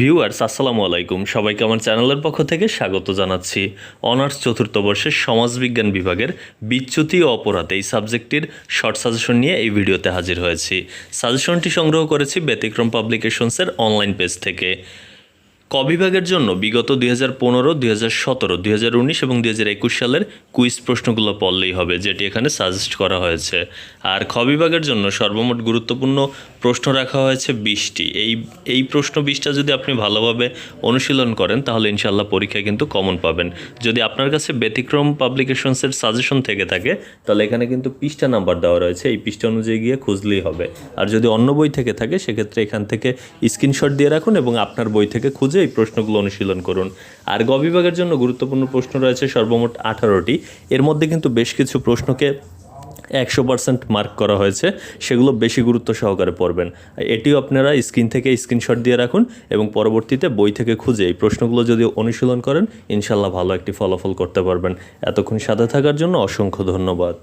Viewers, আসসালামু আলাইকুম। সবাইকে আমার চ্যানেলের পক্ষ থেকে স্বাগত জানাচ্ছি। অনার্স চতুর্থ বর্ষের সমাজবিজ্ঞান বিভাগের বিচ্যুতি ও অপরাধ এই সাবজেক্টটির শর্ট সাজেশন নিয়ে এই ভিডিওতে হাজির হয়েছি। সাজেশনটি সংগ্রহ করেছি ব্যতিক্রম পাবলিকেশনসের অনলাইন পেজ থেকে। ক বিভাগের জন্য বিগত দুই হাজার পনেরো, দুই হাজার সতেরো, দুই হাজার উনিশ এবং দুই হাজার একুশ সালের কুইজ প্রশ্নগুলো পড়লেই হবে, যেটি এখানে সাজেস্ট করা হয়েছে। আর খ জন্য সর্বমোট গুরুত্বপূর্ণ প্রশ্ন রাখা হয়েছে বিশটি। এই এই প্রশ্ন বিশটা যদি আপনি ভালোভাবে অনুশীলন করেন, তাহলে ইনশাল্লাহ পরীক্ষায় কিন্তু কমন পাবেন। যদি আপনার কাছে ব্যতিক্রম পাবলিকেশনসের সাজেশন থেকে থাকে, তাহলে এখানে কিন্তু পৃষ্ঠা নাম্বার দেওয়া রয়েছে। এই পৃষ্ঠা অনুযায়ী গিয়ে খুঁজলেই হবে। আর যদি অন্য বই থেকে থাকে, সেক্ষেত্রে এখান থেকে স্ক্রিনশট দিয়ে রাখুন এবং আপনার বই থেকে খুঁজে এই প্রশ্নগুলো অনুশীলন করুন। আর গ বিভাগের জন্য গুরুত্বপূর্ণ প্রশ্ন রয়েছে সর্বমোট আঠারোটি। এর মধ্যে কিন্তু বেশ কিছু প্রশ্নকে একশো পার্সেন্ট মার্ক করা হয়েছে, সেগুলো বেশি গুরুত্ব সহকারে পড়বেন। এটিও আপনারা স্ক্রিন থেকে স্ক্রিনশট দিয়ে রাখুন এবং পরবর্তীতে বই থেকে খুঁজে এই প্রশ্নগুলো যদি অনুশীলন করেন ইনশাল্লাহ ভালো একটি ফলাফল করতে পারবেন। এতক্ষণ সাথে থাকার জন্য অসংখ্য ধন্যবাদ।